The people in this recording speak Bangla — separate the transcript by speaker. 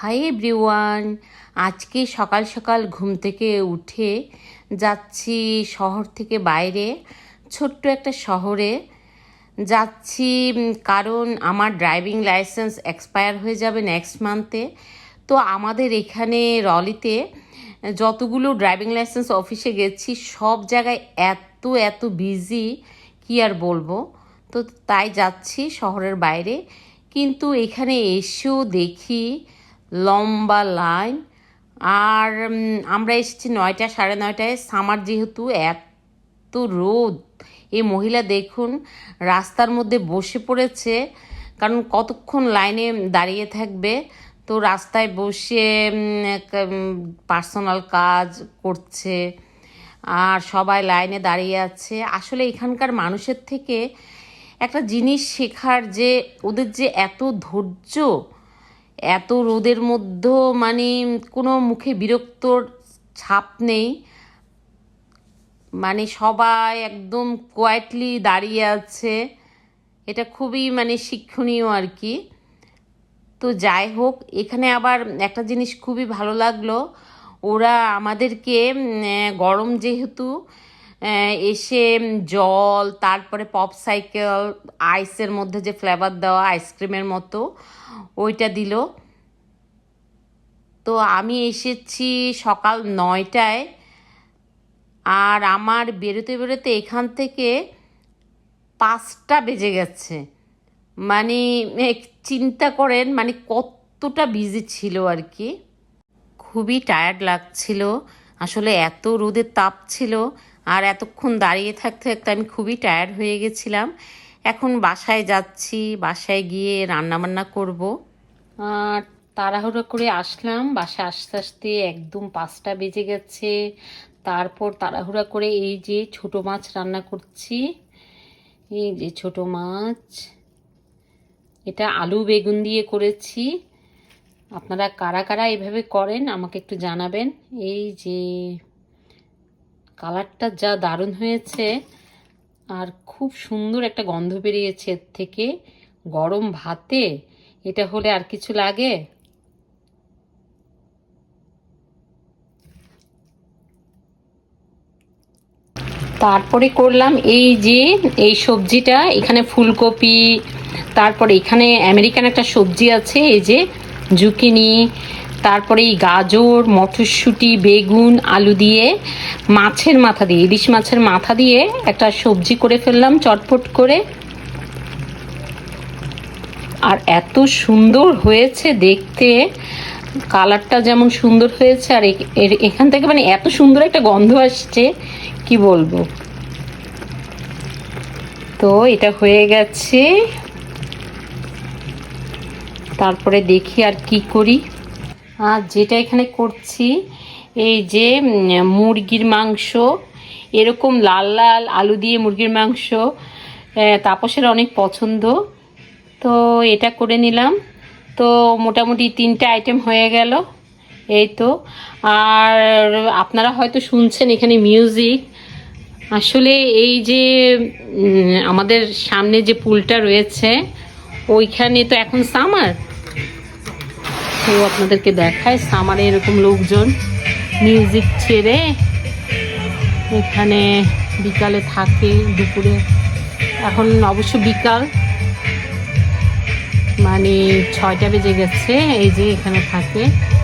Speaker 1: হাই এভরিওয়ান, আজকে সকাল সকাল ঘুম থেকে উঠে যাচ্ছি শহর থেকে বাইরে, ছোট্ট একটা শহরে। যাচ্ছি কারণ আমার ড্রাইভিং লাইসেন্স এক্সপায়ার হয়ে যাবে নেক্সট মান্থে তো আমাদের এখানে রলিতে যতগুলো ড্রাইভিং লাইসেন্স অফিসে গেছি, সব জায়গায় এত এত বিজি কি আর বলব? তো তাই যাচ্ছি শহরের বাইরে। কিন্তু এখানে এসেও দেখি লম্বা লাইন আর আমরা এসেছি নয়টা, সাড়ে নয়টায়। সামার যেহেতু, এত রোদ। এই মহিলা দেখুন, রাস্তার মধ্যে বসে পড়েছে। কারণ কতক্ষণ লাইনে দাঁড়িয়ে থাকবে? তো রাস্তায় বসে পার্সোনাল কাজ করছে। আর সবাই লাইনে দাঁড়িয়ে আছে। আসলে এখানকার মানুষের থেকে একটা জিনিস শেখার যে, ওদের যে এত ধৈর্য এত রোদের মধ্যেও মানে কোনো মুখে বিরক্তর ছাপ নেই। মানে সবাই একদম কোয়াইটলি দাঁড়িয়ে আছে। এটা খুবই মানে শিক্ষণীয় আর কি। তো যাই হোক, এখানে আবার একটা জিনিস খুবই ভালো লাগল। ওরা আমাদেরকে গরম যেহেতু এসে জল, তারপরে পপ সাইকেল আইসের মধ্যে যে ফ্লেভার দেওয়া আইসক্রিমের মতো, ওইটা দিল। তো আমি এসেছি সকাল নয়টায়। আর আমার বেরোতে বেরোতে এখান থেকে পাঁচটা বেজে গেছে। মানে চিন্তা করেন মানে কতটা বিজি ছিল আর কি। খুবই টায়ার্ড লাগছিল। আসলে এত রোদের তাপ ছিল। আর এতক্ষণ দাঁড়িয়ে থাকতে থাকতে আমি খুবই টায়ার্ড হয়ে গেছিলাম। এখন বাসায় যাচ্ছি, বাসায় গিয়ে রান্নাবান্না করব। আর তাড়াহুড়ো করে আসলাম। বাসায় আসতে আসতে একদম পাঁচটা বেজে গেছে। তারপর তাড়াহুড়া করে এই যে ছোট মাছ রান্না করছি। এই যে ছোট মাছ। এটা আলু বেগুন দিয়ে করেছি। আপনারা কারা কারা এভাবে করেন আমাকে একটু জানাবেন। এই যে কালারটা যা দারুণ হয়েছে আর খুব সুন্দর একটা গন্ধ বেরিয়েছে এর থেকে। গরম ভাতে এটা হলে আর কিছু লাগে? তারপরে করলাম এই যে এই সবজিটা, এখানে ফুলকপি, তারপরে এখানে আমেরিকান একটা সবজি আছে, এই যে জুকিনি তারপরে এই গাজর, মটরশুঁটি, বেগুন, আলু দিয়ে মাছের মাথা দিয়ে, ইলিশ মাছের মাথা দিয়ে একটা সবজি করে ফেললাম চটপট করে। আর এত সুন্দর হয়েছে দেখতে। কালারটা যেমন সুন্দর হয়েছে, আর এখান থেকে মানে এত সুন্দর একটা গন্ধ আসছে, কি বলব? তো এটা হয়ে গেছে। তারপরে দেখি আর কি করি। আর যেটা এখানে করছি, এই যে মুরগির মাংস, এরকম লাল লাল আলু দিয়ে মুরগির মাংস তাপসের অনেক পছন্দ। তো এটা করে নিলাম। তো মোটামুটি তিনটে আইটেম হয়ে গেল, এই তো। আর আপনারা হয়তো শুনছেন এখানে মিউজিক আসলে এই যে আমাদের সামনে যে পুলটা রয়েছে, ওইখানে তো এখন সামার তো আপনাদেরকে দেখায়। সামারে এরকম লোকজন মিউজিক ছেড়ে এখানে বিকালে থাকে দুপুরে। এখন অবশ্য বিকাল। মানে ছয়টা বেজে গেছে, এই যে এখানে থাকে।